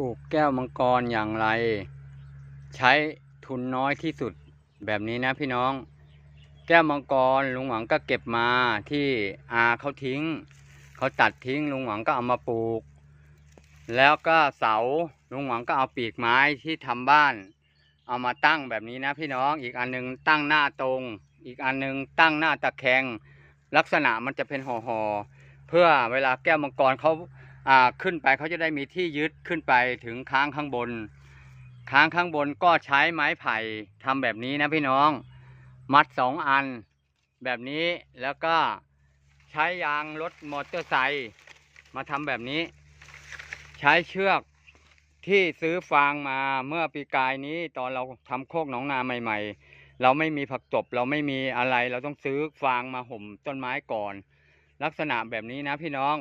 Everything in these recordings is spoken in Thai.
ลูกแก้วมังกรอย่างไร ใช้ทุนน้อยที่สุดแบบนี้นะพี่น้อง แก้วมังกรลุงหวังก็เก็บมาที่อาเขาทิ้ง เขาตัดทิ้งลุงหวังก็เอามาปลูก แล้วก็เสาลุงหวังก็เอาปีกไม้ที่ทำบ้าน เอามาตั้งแบบนี้นะพี่น้องอีกอันหนึงตั้งหน้าตรง อีกอันหนึงตั้งหน้าตะแคงลักษณะมันจะเป็นห่อๆเพื่อเวลาแก้วมังกรเขา ขึ้นไปเขาจะได้มีที่ยึดขึ้นไปถึงค้างข้างบน ค้างข้างบนก็ใช้ไม้ไผ่ทำแบบนี้นะพี่น้อง มัดสองอัน แบบนี้แล้วก็ใช้ยางรถมอเตอร์ไซค์มาทำแบบนี้ ใช้เชือกที่ซื้อฟางมาเมื่อปีกายนี้ตอนเราทำโคกหนองนาใหม่ ๆ เราไม่มีผักตบเราไม่มีอะไร เราต้องซื้อฟางมาห่มต้นไม้ก่อน ลักษณะแบบนี้นะพี่น้อง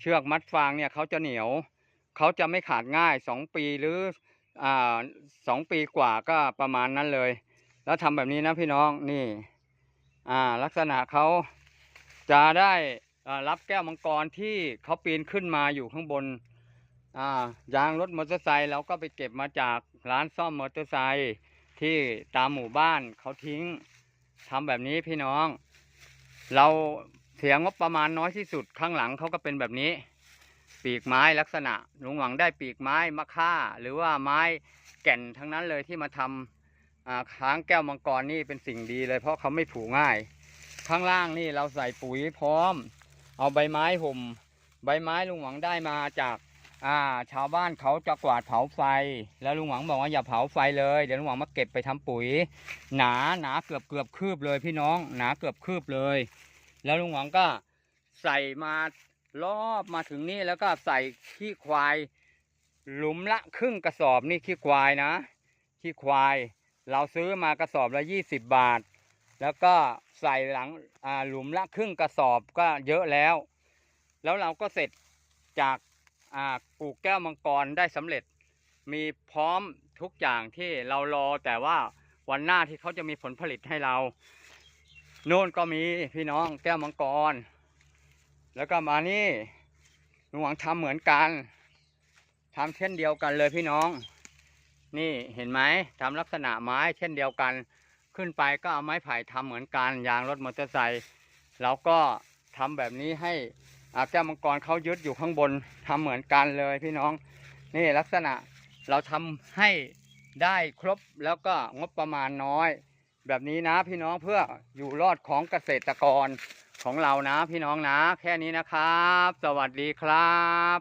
เชือกมัดฟางเนี่ยเขาจะเหนียวเขาจะไม่ขาดง่ายสองปีหรืออ่าสองปีกว่าก็ประมาณนั้นเลย แล้วทำแบบนี้นะพี่น้องนี่ อ่า ลักษณะเขาจะได้รับแก้วมังกรที่เขาปีนขึ้นมาอยู่ข้างบนอ่ายางรถมอเตอร์ไซค์เราก็ไปเก็บมาจากร้านซ่อมมอเตอร์ไซค์ที่ตามหมู่บ้านเขาทิ้งทำแบบนี้พี่น้อง เรา เสียงบประมาณน้อยที่สุดข้างหลังเขาก็เป็นแบบนี้ ปีกไม้ลักษณะลุงหวังได้ปีกไม้มะค่า หรือว่าไม้แก่นทั้งนั้นเลยที่มาทำค้างแก้วมังกรนี่เป็นสิ่งดีเลย เพราะเขาไม่ผุง่าย ข้างล่างนี่เราใส่ปุ๋ยพร้อม เอาใบไม้ห่ม ใบไม้ลุงหวังได้มาจากอ่าชาวบ้านเขาจะกวาดเผาไฟ แล้วลุงหวังบอกว่าอย่าเผาไฟเลยเดี๋ยวลุงหวังมาเก็บไปทำปุ๋ย หนาหนาเกือบเกือบคืบเลยพี่น้อง หนาเกือบคืบเลย แล้วลุงหวังก็ใส่มารอบมาถึงนี่แล้วก็ใส่ขี้ควาย หลุมละครึ่งกระสอบนี่ขี้ควายนะขี้ควาย เราซื้อมากระสอบละยี่สิบบาท แล้วก็ใส่หลังอ่าหลุมละครึ่งกระสอบก็เยอะแล้ว แล้วเราก็เสร็จจากอ่าปลูกแก้วมังกรได้สำเร็จ มีพร้อมทุกอย่างที่เรารอแต่ว่าวันหน้าที่เขาจะมีผลผลิตให้เรา น่นก็มีพี่น้องแก้วมังกร แล้วก็มานี่ลุงหวังทำเหมือนกันทำเช่นเดียวกันเลยพี่น้อง นี่เห็นไหมทำลักษณะไม้เช่นเดียวกัน ขึ้นไปก็เอาไม้ไผ่ทำเหมือนกันยางรถมอเตอร์ไซค์เราก็ทำแบบนี้ให้แก้วมังกรเขายึดอยู่ข้างบนทำเหมือนกันเลยพี่น้อง นี่ลักษณะเราทำให้ได้ครบแล้วก็งบประมาณน้อย แบบนี้นะพี่น้องเพื่ออยู่รอดของเกษตรกรของเรานะพี่น้องนะ แค่นี้นะครับ สวัสดีครับ